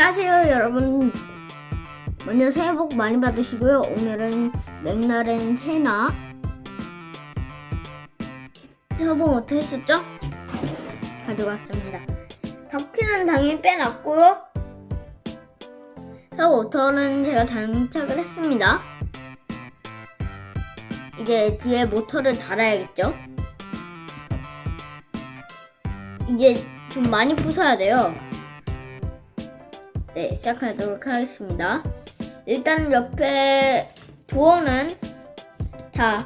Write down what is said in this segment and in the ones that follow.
안녕하세요 여러분. 먼저 새해 복 많이 받으시고요. 오늘은 맥날엔 세나. 새해 복 어떻게 했었죠? 가져왔습니다. 바퀴는 당연히 빼놨고요. 새해 모터는 제가 장착을 했습니다. 이제 뒤에 모터를 달아야겠죠? 이제 좀 많이 부숴야 돼요 네, 시작하도록 하겠습니다. 일단 옆에 도어는 다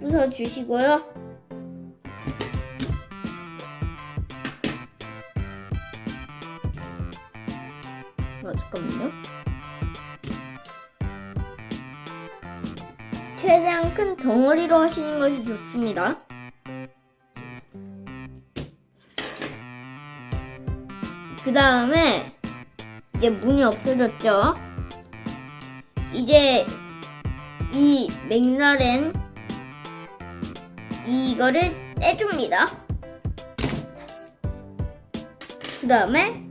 부숴주시고요. 어, 잠깐만요. 최대한 큰 덩어리로 하시는 것이 좋습니다. 그 다음에 이제 문이 없어졌죠. 이제 이 맥라렌 이거를 떼줍니다. 그 다음에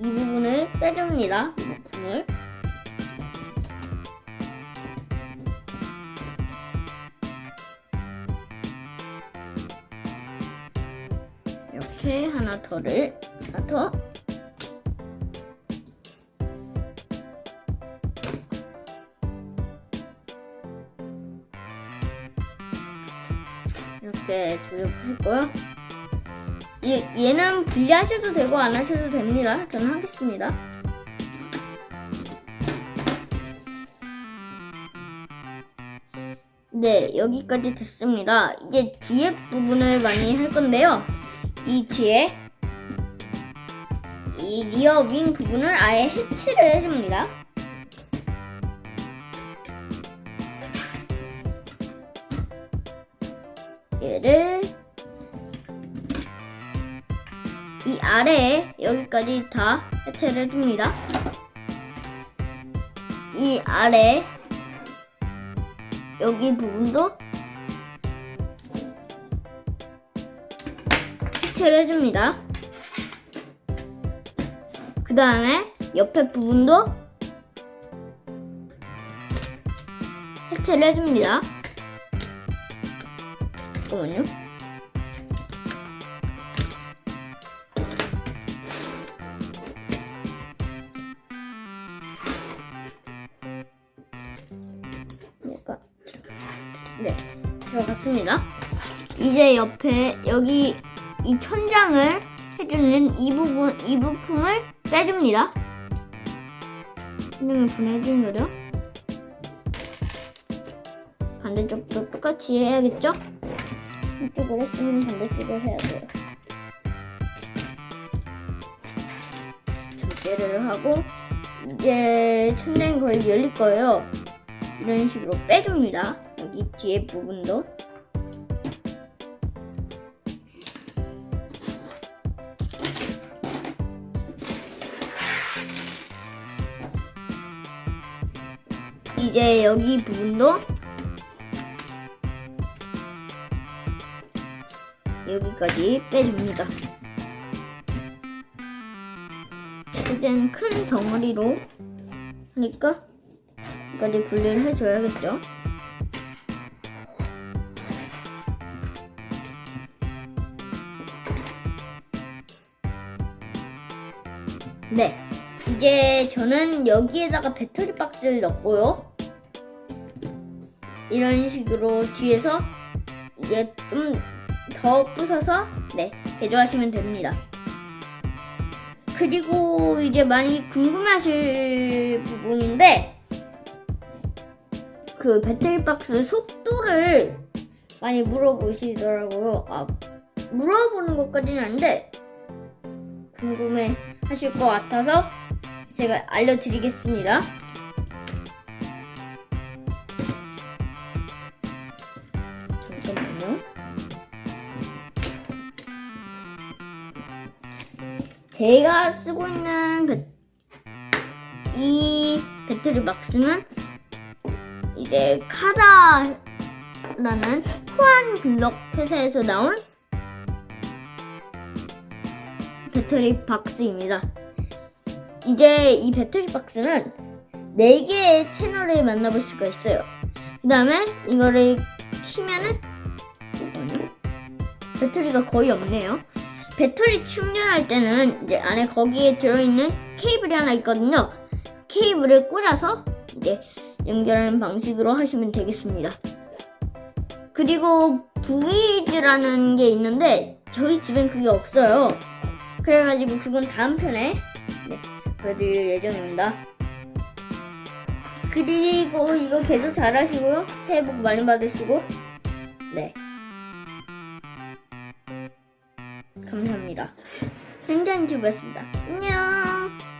이 부분을 빼줍니다. 이 부분을. 이렇게 하나 더를 하나 더 이렇게 조립했고요. 얘, 얘는 분리하셔도 되고 안 하셔도 됩니다. 저는 하겠습니다. 네, 여기까지 됐습니다. 이제 뒤에 부분을 많이 할 건데요. 이 뒤에 이 리어 윙 부분을 아예 해체를 해줍니다. 얘를 이 아래에 여기까지 다 해체를 해줍니다. 이 아래 여기 부분도 해체를 해줍니다. 그 다음에 옆에 부분도 해체를 해줍니다. 잠깐만요. 약간 네 들어갔습니다. 이제 옆에 여기 이 천장을 해주는 이 부분 이 부품을 빼줍니다. 천장을 분해해주는 거죠. 반대쪽도 똑같이 해야겠죠? 이쪽을 했으면 반대쪽을 해야 돼요. 두 개를 하고 이제 천장이 거의 열릴 거예요. 이런 식으로 빼줍니다. 여기 뒤에 부분도. 이제 여기 부분도 여기까지 빼줍니다. 이젠 큰 덩어리로 하니까 여기까지 분리를 해줘야겠죠. 네, 이제 저는 여기에다가 배터리 박스를 넣고요. 이런 식으로 뒤에서 이제 좀 더 부숴서 네 개조하시면 됩니다. 그리고 이제 많이 궁금하실 부분인데 그 배터리 박스 속도를 많이 물어보시더라고요. 아 물어보는 것까지는 아닌데 궁금해 하실 것 같아서 제가 알려드리겠습니다. 제가 쓰고 있는 배, 이 배터리 박스는 이제 카다라는 호환 블럭 회사에서 나온 배터리 박스입니다. 이제 이 배터리 박스는 4개의 채널을 만나볼 수가 있어요. 그 다음에 이거를 키면은. 배터리가 거의 없네요. 배터리 충전할 때는 이제 안에 거기에 들어있는 케이블이 하나 있거든요. 케이블을 꽂아서 이제 연결하는 방식으로 하시면 되겠습니다. 그리고 브이즈라는 게 있는데 저희 집엔 그게 없어요. 그래가지고 그건 다음 편에 네, 보여드릴 예정입니다. 그리고 이거 계속 잘하시고요. 새해 복 많이 받으시고 네 감사합니다. 현장주부였습니다. 안녕.